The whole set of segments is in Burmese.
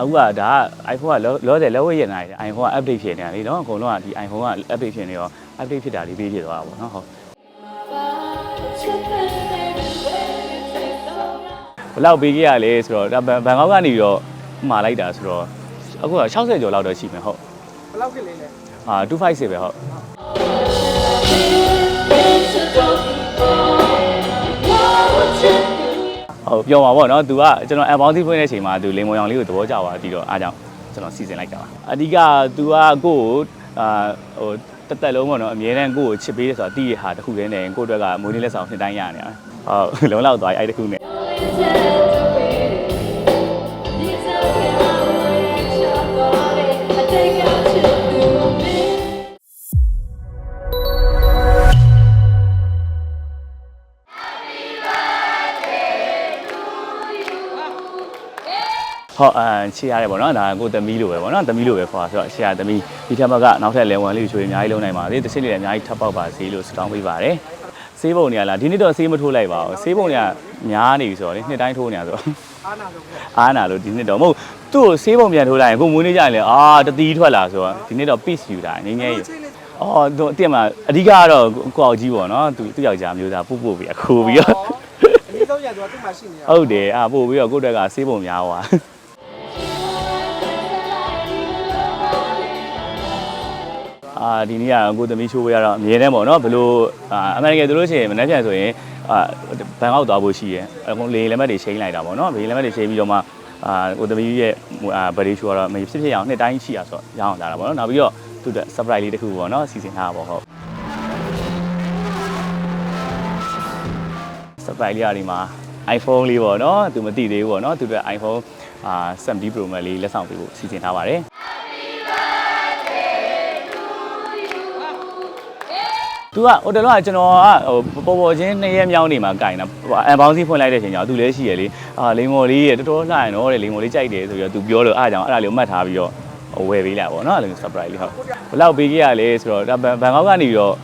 အခုကဒါက iPhone ကလောလောဆယ်လက်ဝဲရနေတယ် iPhone က update ဖြစ်နေတာလေနော်အကုန်လုံးကဒီ iPhone က update ဖြစ်နေရော update ဖြစ်တာလေးပေးဖြစ်သွားတာပေါ့နော်ဟုတ်ဘယ်လောက်ပေးခဲ့ရလဲဆိုတော့ဒါဘန်ဘန်ကောက်ကနေပြီးတော့မှာလိုက်တာဆိုတော့အခုက60ကျော်လောက်တော့ရှိမယ်ဟုတ်ဘယ်လောက်ခင်လေးလဲအာ256ပဲဟုတ် ဟိုပြောမှာပေါ့နော်သူကကျွန်တော် unbound ဖွင့်တဲ့အချိန်မှာသူလိမ်မောင်ရောင်လေးကိုသဘောကျသွားပြီးတော့အားကြောင့်ကျွန်တော်စီစဉ်လိုက်တာပါအဓိကသူကကိုကိုအာဟိုတက်တက်လုံးပေါ့နော်အမြဲတမ်းကိုကိုချစ်ပေးတယ်ဆိုတာတည်ရဟာတစ်ခုတည်းနဲ့ကိုအတွက်ကမိုးလေးလက်ဆောင်နှစ်တိုင်းရနေတာဟုတ်လုံလောက်သွားပြီအဲ့တစ်ခုနဲ့ ဟုတ်အမ်ချေရတယ်ပေါ့နော်ဒါကကိုသမီးလိုပဲပေါ့နော်သမီးလိုပဲခေါ်တာဆိုတော့ချေရသမီးဒီထက်မကနောက်ထပ် level လေးကိုချိုးအများကြီးလုံးနိုင်ပါသေးတစ်စစ်လေးလည်းအများကြီးထပ်ပေါက်ပါစေလို့ဆုတောင်းပေးပါတယ်ဆေးပုံတွေကလားဒီနေ့တော့ဆေးမထိုးလိုက်ပါဘူးဆေးပုံတွေကများနေပြီဆိုတော့လေနှစ်တိုင်းထိုးနေတာဆိုတော့အားနာဆုံးပဲအားနာလို့ဒီနှစ်တော့မဟုတ်သူ့ကိုဆေးပုံပြန်ထိုးလိုက်ရင်ကိုမွေးနေကြရင်လေအာတတိထွက်လာဆိုတော့ဒီနေ့တော့ peace ယူတာငင်းငယ်ယူချင်းလေးအော်သူအတင်မှာအဓိကကတော့ကိုအောင်ကြီးပေါ့နော်သူသူ့ယောက်ျားမျိုးသားပို့ပို့ပြီးခိုးပြီးတော့အနည်းဆုံးရတော့သူ့မှာရှိနေတာဟုတ်တယ်အာပို့ပြီးတော့ကိုယ့်အတွက်ကဆေးပုံများ အာဒီနေ့ကကိုသမီးချိုးဝဲရတော့အမြဲတမ်းပေါ့နော်ဘလို့အာအမေရိကန်တို့လို့ရှိရင်မနေ့ပြန်ဆိုရင်အာဘန်ကောက်သွားဖို့ရှိရယ်အခုလေလက်မှတ်တွေချိန်လိုက်တာပေါ့နော်လေလက်မှတ်တွေချိန်ပြီးတော့မှအာကိုသမီးရဲ့အာဗရီရှိုးကတော့မဖြစ်ဖြစ်အောင်နှစ်တိုင်းရှိရဆိုတော့ရအောင်လာတာပေါ့နော်နောက်ပြီးတော့သူ့အတွက် surprise လေးတစ်ခုပေါ့နော်စီစဉ်ထားတာပေါ့ဟုတ် surprise လေးအရာဒီမှာ iPhone လေးပေါ့နော်သူမသိသေးဘူးပေါ့နော်သူတို့ iPhone အာ70 Pro Max လေးလက်ဆောင်ပေးဖို့စီစဉ်ထားပါတယ် သူကဟိုတလောကကျွန်တော်ကဟိုပေါ်ပေါ်ချင်းနှစ်ရက်မြောင်းနေမှာကြိုင်တာဟိုအန်ဘောင်းစီဖွင့်လိုက်တဲ့အချိန်ကျတော့သူလည်းရှိရလေအာလိန်မော်လေးရတော်တော်လှရင်တော့တဲ့လိန်မော်လေးကြိုက်တယ်ဆိုပြီးတော့သူပြောလို့အားကြောင့်အဲ့ဒါလေးကိုမှတ်ထားပြီးတော့ဟိုဝယ်ပေးလိုက်ပါပေါ့နော်အဲ့လို surprise လေးဟုတ်ဘယ်လောက်ပေးခဲ့ရလဲဆိုတော့ဒါဘန်ဘန်ကောက်ကနေပြီးတော့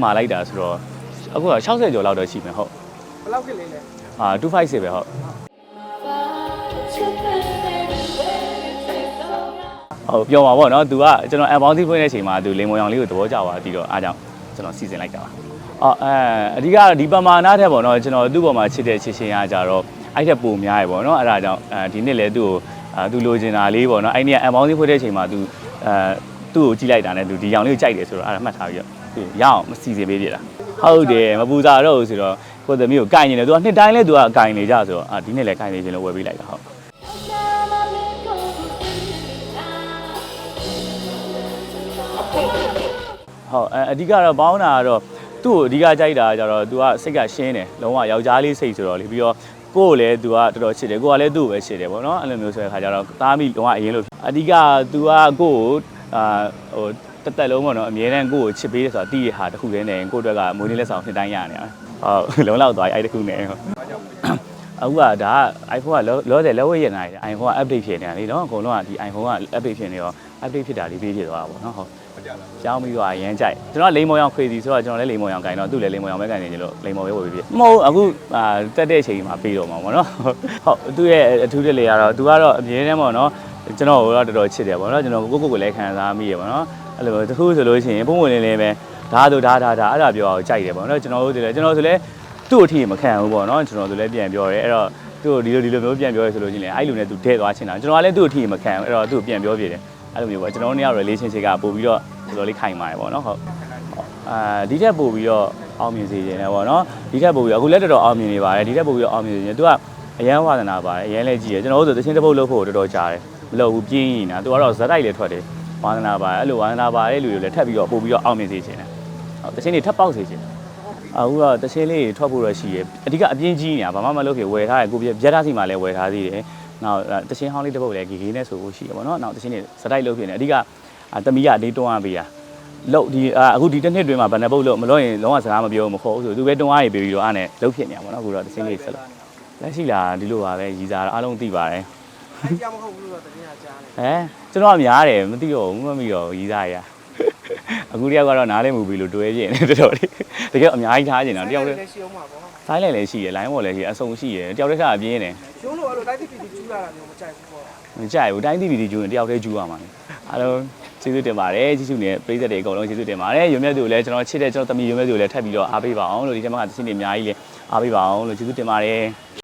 မှာလိုက်တာဆိုတော့အခုက60ကျော်လောက်တော့ရှိမယ်ဟုတ်ဘယ်လောက်ခင်လေးလဲအာ256ပဲဟုတ်ဟုတ်ပြောပါဗောနော် तू ကကျွန်တော် unbound ဖွင့်တဲ့အချိန်မှာ तू လေမွန်ရောင်လေးကိုသဘောကျသွားပြီးတော့အားကြောင့် ကျွန်တော်စီစဉ်လိုက်တာပါအော်အဲအဓိကတော့ဒီပမာဏထက်ပေါ့နော်ကျွန်တော်သူ့ပေါ်မှာချစ်တဲ့ချစ်ရှင်ရကြတော့အဲ့ထက်ပိုများရပေါ့နော်အဲ့ဒါကြောင့်အဲဒီနှစ်လဲသူ့ကိုသူလိုချင်တာလေးပေါ့နော်အဲ့နေ့ကအန်ပေါင်းစီဖွေတဲ့အချိန်မှာသူအဲသူ့ကိုကြည့်လိုက်တာနဲ့သူဒီရောင်လေးကိုကြိုက်တယ်ဆိုတော့အဲ့ဒါမှတ်ထားပြီးတော့သူရအောင်မစီစဉ်ပေးပြတာဟုတ်တယ်မပူဇာတော့ဘူးဆိုတော့ကိုသမီးကိုကင်နေတယ်သူကနှစ်တိုင်းလဲသူကကင်နေကြဆိုတော့အာဒီနေ့လဲကင်နေခြင်းလို့ဝယ်ပေးလိုက်တာဟုတ် ဟုတ်အဲအဓိကတော့ဘောင်းတာကတော့သူ့ကိုအဓိကကြိုက်တာကြတော့ तू ကစိတ်ကရှင်းတယ်လုံးဝယောက်ျားလေးစိတ်ဆိုတော့လေပြီးတော့ကိုယ့်ကိုလည်း तू ကတော်တော်ချစ်တယ်ကိုကလည်းသူ့ကိုပဲချစ်တယ်ပေါ့နော်အဲ့လိုမျိုးဆိုတဲ့ခါကျတော့သားမိလုံးဝအရင်လို့အဓိက तू ကကိုယ့်ကိုအာဟိုတက်တက်လုံးပေါ့နော်အမြဲတမ်းကိုယ့်ကိုချစ်ပေးတယ်ဆိုတာတည်ရဟာတစ်ခုတည်းနဲ့ကိုယ့်အတွက်ကမွေးနေ့လက်ဆောင်နှစ်တိုင်းရနေတာဟုတ်လုံးလောက်သွားပြီအဲ့ဒီတစ်ခုနဲ့ဟုတ်အခုကဒါက iPhone ကလောလောဆယ်လက်ဝဲရနေတယ် iPhone က update ဖြစ်နေတာလေနော်အကုန်လုံးကဒီ iPhone က update ဖြစ်နေရော update ဖြစ်တာလေးပေးဖြစ်သွားတာပေါ့နော်ဟုတ် ကြောင်းပြီးတော့အရန်ကြိုက်ကျွန်တော်ကလိန်မော်ရောင်ခွေစီဆိုတော့ကျွန်တော်လည်းလိန်မော်ရောင်ကင်တော့သူ့လည်းလိန်မော်ရောင်ပဲကင်နေကြလို့လိန်မော်ပဲဝယ်ပြီးပြီမဟုတ်အခုအာတက်တဲ့အချိန်မှာပြီးတော့မှာပေါ့နော်ဟုတ်သူ့ရဲ့အထူးတက်လေကတော့သူကတော့အမြဲတမ်းပေါ့နော်ကျွန်တော်ကတော့တော်တော်ချစ်တယ်ပေါ့နော်ကျွန်တော်ကိုကိုကိုလည်းခံစားမိရပေါ့နော်အဲ့လိုတခုဆိုလို့ရှိရင်ပုံဝင်လေးလေးပဲဒါဆိုဒါဒါဒါအဲ့ဒါပြောအောင်ကြိုက်တယ်ပေါ့နော်ကျွန်တော်တို့လည်းကျွန်တော်ဆိုလည်းသူ့အထီမခံဘူးပေါ့နော်ကျွန်တော်ဆိုလည်းပြန်ပြောတယ်အဲ့တော့သူ့ဒီလိုဒီလိုမျိုးပြန်ပြောရဆိုလို့ချင်းလေအဲ့လိုနဲ့သူထဲသွားချင်တာကျွန်တော်ကလည်းသူ့အထီမခံဘူးအဲ့တော့သူ့ပြန်ပြောပြတယ်အဲ့လိုမျိုးပေါ့ကျွန်တော်တို့နှစ်ယောက် relationship ကပို့ပြီးတော့ တော်တော်လေးခိုင်ပါတယ်ပေါ့နော်ဟုတ်အာဒီထက်ပို့ပြီးတော့အောင်မြင်စေခြင်းလည်းပေါ့နော်ဒီထက်ပို့ပြီးတော့အခုလက်တော်တော်အောင်မြင်နေပါတယ်ဒီထက်ပို့ပြီးတော့အောင်မြင်စေခြင်းသူကအရန်ဝါသနာပါတယ်အရန်လည်းကြည့်ရကျွန်တော်တို့ဆိုတချင်းတစ်ပုတ်လုပ်ဖို့တော်တော်ကြာတယ်မလုပ်ဘူးပြင်းနေတာသူကတော့ဇက်တိုက်လည်းထွက်တယ်ဝါသနာပါတယ်အဲ့လိုဝါသနာပါတယ်လူတွေလည်းထပ်ပြီးတော့ပို့ပြီးတော့အောင်မြင်စေခြင်းတယ်ဟုတ်တချင်းတွေထပ်ပေါက်စေခြင်းအခုတော့တချင်းလေးထွက်ဖို့တော့ရှိရအဓိကအပြင်းကြီးနေတာဘာမှမလုပ်ဖြစ်ဝယ်ထားတယ်ကိုပြပြက်ထားစီမှာလည်းဝယ်ထားသေးတယ်နောက်တချင်းဟောင်းလေးတစ်ပုတ်လည်းဂီဂီနဲ့ဆိုဖို့ရှိရပေါ့နော်နောက်တချင်းတွေဇက်တိုက်လုပ်ဖြစ်နေအဓိက တမီးကအလေးတွန်းရပေးတာလို့ဒီအာအခုဒီတစ်နှစ်တွင်းမှာဗန်နပုတ်လို့မလို့ရင်လုံးဝစကားမပြောဘူးမခေါ်ဘူးဆိုသူပဲတွန်းအားရပြီးတော့အားနဲ့လှုပ်ဖြစ်နေရပါတော့အခုတော့တစ်စင်းလေးဆက်လို့လက်ရှိလာဒီလိုပါပဲရီစားအားလုံးသိပါတယ်အဲ့ကြောင်မဟုတ်ဘူးလို့တော့တင်းရကြားတယ်ဟမ်ကျွန်တော်ကများတယ်မသိတော့ဘူးမမိတော့ရီစားရအခုတယောက်ကတော့နားလဲမူပြီးလို့တွဲပြင်းနေတော်တော်လေးတကယ်အများကြီးထားနေတာတယောက်တည်းလည်းရှိအောင်ပါပေါ့ဆိုင်းလိုက်လည်းရှိရယ်လိုင်းပေါ်လည်းရှိရယ်အဆုံရှိရယ်တယောက်တည်းထားပြင်းနေကျုံး လို့အဲ့လိုတိုက်တိပီတီကျူးလာတာမျိုးမကြိုက်ဘူးပေါ့မကြိုက်ဘူးတိုင်းတီဗီဒီကျူးရင်တယောက်တည်းကျူးရမှာလေအားလုံးကျေးဇူးတင်ပါတယ်ကြီးစုနဲ့ပြည်သက်တွေအကုန်လုံးကျေးဇူးတင်ပါတယ်ရုံမြတ်သူကိုလည်းကျွန်တော်ချစ်တဲ့ကျွန်တော်သမီးရုံမြတ်သူကိုလည်းထပ်ပြီးတော့အားပေးပါအောင်လို့ဒီထဲမှာသင်းတွေအများကြီးလည်းအားပေးပါအောင်လို့ကျေးဇူးတင်ပါတယ်